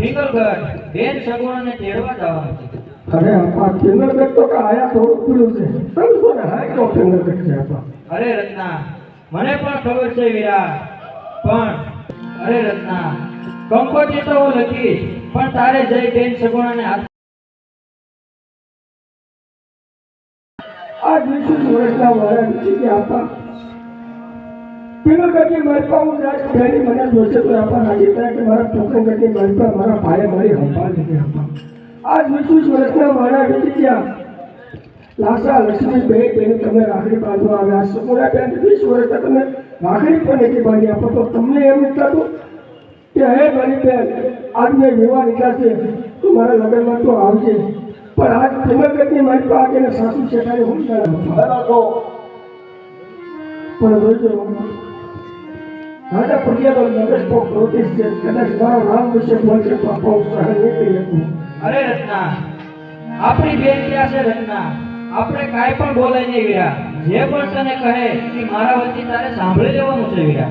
પિંગલગઢ બેન સગુણાને તેડવા જવાનું છે. અરે આપા કેન્દ્રગઢ તો આયા થોડું પીળું છે. તમે ને? હાય તો કેન્દ્રગઢ છે આપા? અરે રત્ના મને પણ ખબર છે વીરા પણ અરે રત્ના કંકોત્રી તો હું લખીશ પણ તારે જઈ બેન સગુણાને હાથ આ વીસ વર્ષના વાળા નથી ગયા હતા પિનલગઢની માલપા હું રાજ બેની મને જોશે તો આપા રાજી થાય કે મારા પોકરગઢની માલપા મારા ભાઈ મારી સંભાળ લીધી આપા આજ વીસ વર્ષના મારા વીતી ગયા. લાસા લક્ષ્મી બે બેન તમે રાખડી બાંધવા આવ્યા સગુણા બેન વીસ વર્ષના તમે રાખડી પણ નથી બાંધી આપો. તો તમને એમ થતું કે હે મારી બેન આજ મેં વિવાહ નીકળશે તો મારા લગ્નમાં તો આવજે. પણ આજ પિનલગઢની માલપા આગળ સાસુ શેઠાને હું કરો પણ જોજો અરે રત્ના આપણી બેન ક્યાં છે રત્ના? આપણે કાંઈ પણ બોલાય નહીં વીરા. જે પણ તને કહે એ મારા વતી તારે સાંભળી લેવાનું છે વીરા.